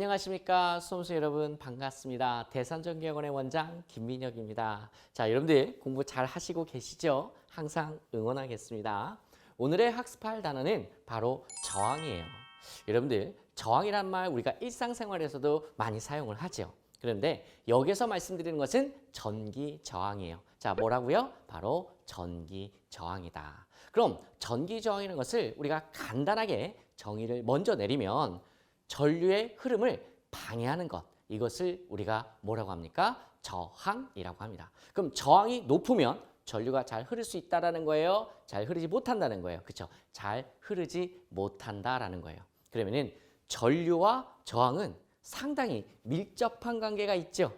안녕하십니까 수험생 여러분 반갑습니다. 대산전기학원의 원장 김민혁입니다. 자 여러분들 공부 잘 하시고 계시죠? 항상 응원하겠습니다. 오늘의 학습할 단어는 바로 저항이에요. 여러분들 저항이란 말 우리가 일상생활에서도 많이 사용을 하죠. 그런데 여기서 말씀드리는 것은 전기 저항이에요. 자 뭐라고요? 바로 전기 저항이다. 그럼 전기 저항이라는 것을 우리가 간단하게 정의를 먼저 내리면 전류의 흐름을 방해하는 것 이것을 우리가 뭐라고 합니까? 저항이라고 합니다. 그럼 저항이 높으면 전류가 잘 흐를 수 있다라는 거예요. 잘 흐르지 못한다는 거예요. 그렇죠? 잘 흐르지 못한다라는 거예요. 그러면은 전류와 저항은 상당히 밀접한 관계가 있죠.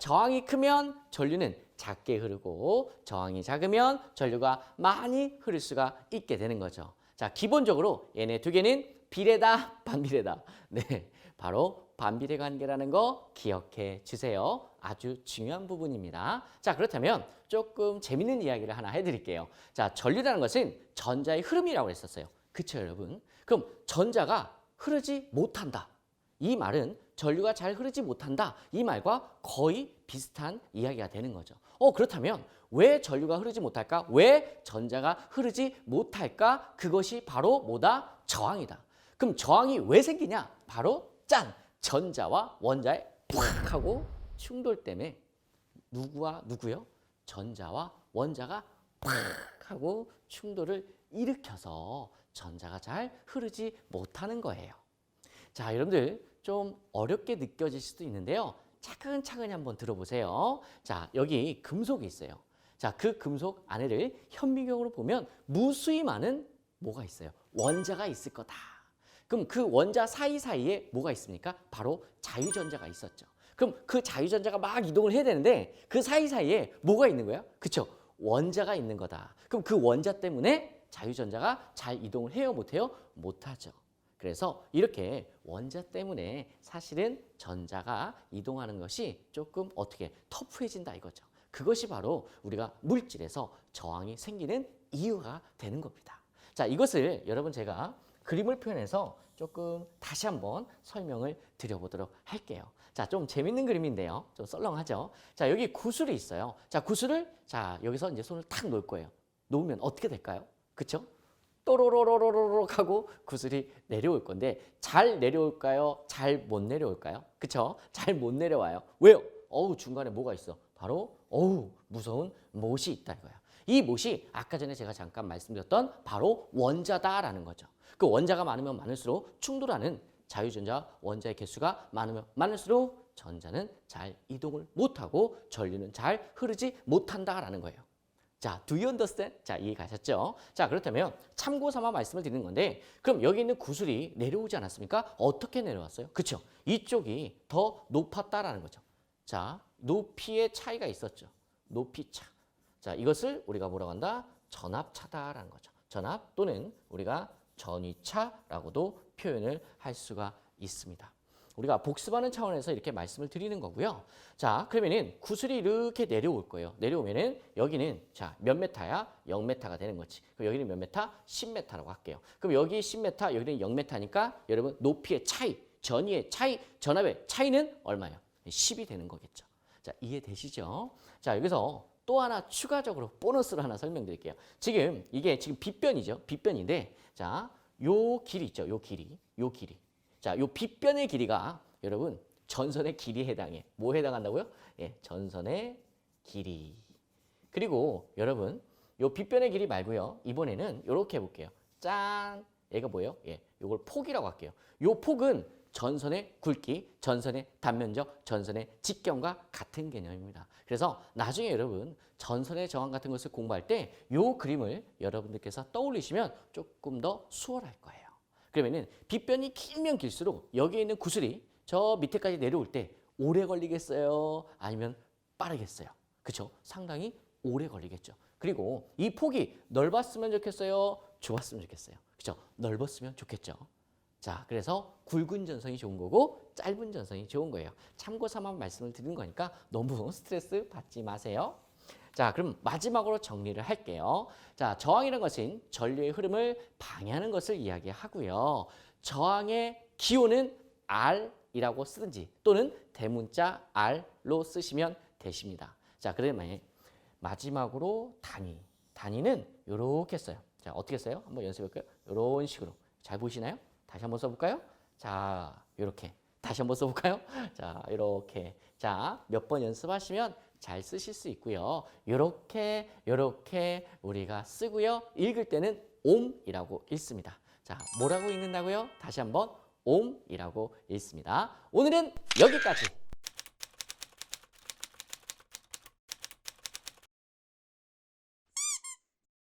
저항이 크면 전류는 작게 흐르고 저항이 작으면 전류가 많이 흐를 수가 있게 되는 거죠. 자, 기본적으로 얘네 두 개는 비례다, 반비례다. 네, 바로 반비례 관계라는 거 기억해 주세요. 아주 중요한 부분입니다. 자, 그렇다면 조금 재밌는 이야기를 하나 해드릴게요. 자, 전류라는 것은 전자의 흐름이라고 했었어요. 그쵸, 여러분? 그럼 전자가 흐르지 못한다. 이 말은 전류가 잘 흐르지 못한다. 이 말과 거의 비슷한 이야기가 되는 거죠. 어, 그렇다면 왜 전류가 흐르지 못할까? 왜 전자가 흐르지 못할까? 그것이 바로 뭐다? 저항이다. 그럼 저항이 왜 생기냐? 바로 짠! 전자와 원자의 팍 하고 충돌 때문에 누구와 누구요? 전자와 원자가 팍 하고 충돌을 일으켜서 전자가 잘 흐르지 못하는 거예요. 자, 여러분들 좀 어렵게 느껴질 수도 있는데요. 차근차근히 한번 들어보세요. 자, 여기 금속이 있어요. 자, 그 금속 안에를 현미경으로 보면 무수히 많은 뭐가 있어요? 원자가 있을 거다. 그럼 그 원자 사이사이에 뭐가 있습니까? 바로 자유전자가 있었죠. 그럼 그 자유전자가 막 이동을 해야 되는데 그 사이사이에 뭐가 있는 거야? 그쵸? 원자가 있는 거다. 그럼 그 원자 때문에 자유전자가 잘 이동을 해요? 못해요? 못하죠. 그래서 이렇게 원자 때문에 사실은 전자가 이동하는 것이 조금 어떻게 터프해진다 이거죠. 그것이 바로 우리가 물질에서 저항이 생기는 이유가 되는 겁니다. 자, 이것을 여러분 제가 그림을 표현해서 조금 다시 한번 설명을 드려보도록 할게요. 자, 좀 재밌는 그림인데요. 좀 썰렁하죠? 자, 여기 구슬이 있어요. 자, 구슬을 자, 여기서 이제 손을 탁 놓을 거예요. 놓으면 어떻게 될까요? 그쵸? 또로로로로로록 하고 구슬이 내려올 건데 잘 내려올까요? 잘 못 내려올까요? 그쵸? 잘 못 내려와요. 왜요? 어우 중간에 뭐가 있어? 바로 어우 무서운 못이 있다 이거야. 이 못이 아까 전에 제가 잠깐 말씀드렸던 바로 원자다라는 거죠. 그 원자가 많으면 많을수록 충돌하는 자유전자 원자의 개수가 많으면 많을수록 전자는 잘 이동을 못하고 전류는 잘 흐르지 못한다라는 거예요. 자, do you understand? 자, 이해 가셨죠? 자, 그렇다면 참고 삼아 말씀을 드리는 건데 그럼 여기 있는 구슬이 내려오지 않았습니까? 어떻게 내려왔어요? 그렇죠? 이쪽이 더 높았다라는 거죠. 자, 높이의 차이가 있었죠. 높이 차. 자, 이것을 우리가 뭐라고 한다? 전압차다라는 거죠. 전압 또는 우리가 전위차라고도 표현을 할 수가 있습니다. 우리가 복습하는 차원에서 이렇게 말씀을 드리는 거고요. 자, 그러면은 구슬이 이렇게 내려올 거예요. 내려오면은 여기는 자, 몇 메타야? 0메타가 되는 거지. 그럼 여기는 몇 메타? 10메타라고 할게요. 그럼 여기 10메타, 여기는 0메타니까 여러분 높이의 차이, 전위의 차이, 전압의 차이는 얼마예요? 10이 되는 거겠죠. 자, 이해되시죠? 자, 여기서 또 하나 추가적으로 보너스로 하나 설명드릴게요. 지금 이게 지금 빗변이죠. 빗변인데 자, 요 길이 있죠. 요 길이. 요 길이. 자, 요 빗변의 길이가 여러분 전선의 길이에 해당해. 뭐 해당한다고요? 예, 전선의 길이. 그리고 여러분 요 빗변의 길이 말고요. 이번에는 요렇게 해 볼게요. 짠. 얘가 뭐예요? 예. 요걸 폭이라고 할게요. 요 폭은 전선의 굵기, 전선의 단면적, 전선의 직경과 같은 개념입니다. 그래서 나중에 여러분 전선의 저항 같은 것을 공부할 때 요 그림을 여러분들께서 떠올리시면 조금 더 수월할 거예요. 그러면은 빗변이 길면 길수록 여기에 있는 구슬이 저 밑에까지 내려올 때 오래 걸리겠어요? 아니면 빠르겠어요? 그렇죠? 상당히 오래 걸리겠죠. 그리고 이 폭이 넓었으면 좋겠어요? 좁았으면 좋겠어요? 그렇죠? 넓었으면 좋겠죠. 자, 그래서 굵은 전선이 좋은 거고 짧은 전선이 좋은 거예요. 참고 삼아 말씀을 드리는 거니까 너무 스트레스 받지 마세요. 자, 그럼 마지막으로 정리를 할게요. 자, 저항이라는 것은 전류의 흐름을 방해하는 것을 이야기하고요. 저항의 기호는 R R이라고 쓰든지 또는 대문자 R로 쓰시면 되십니다. 자, 그다음에 마지막으로 단위. 단위는 이렇게 써요. 자, 어떻게 써요? 한번 연습해 볼까요? 이런 식으로. 잘 보시나요? 다시 한번 써볼까요? 자, 이렇게. 다시 한번 써볼까요? 자, 이렇게. 자, 몇 번 연습하시면 잘 쓰실 수 있고요. 이렇게, 이렇게 우리가 쓰고요. 읽을 때는 옴이라고 읽습니다. 자, 뭐라고 읽는다고요? 다시 한번 옴이라고 읽습니다. 오늘은 여기까지.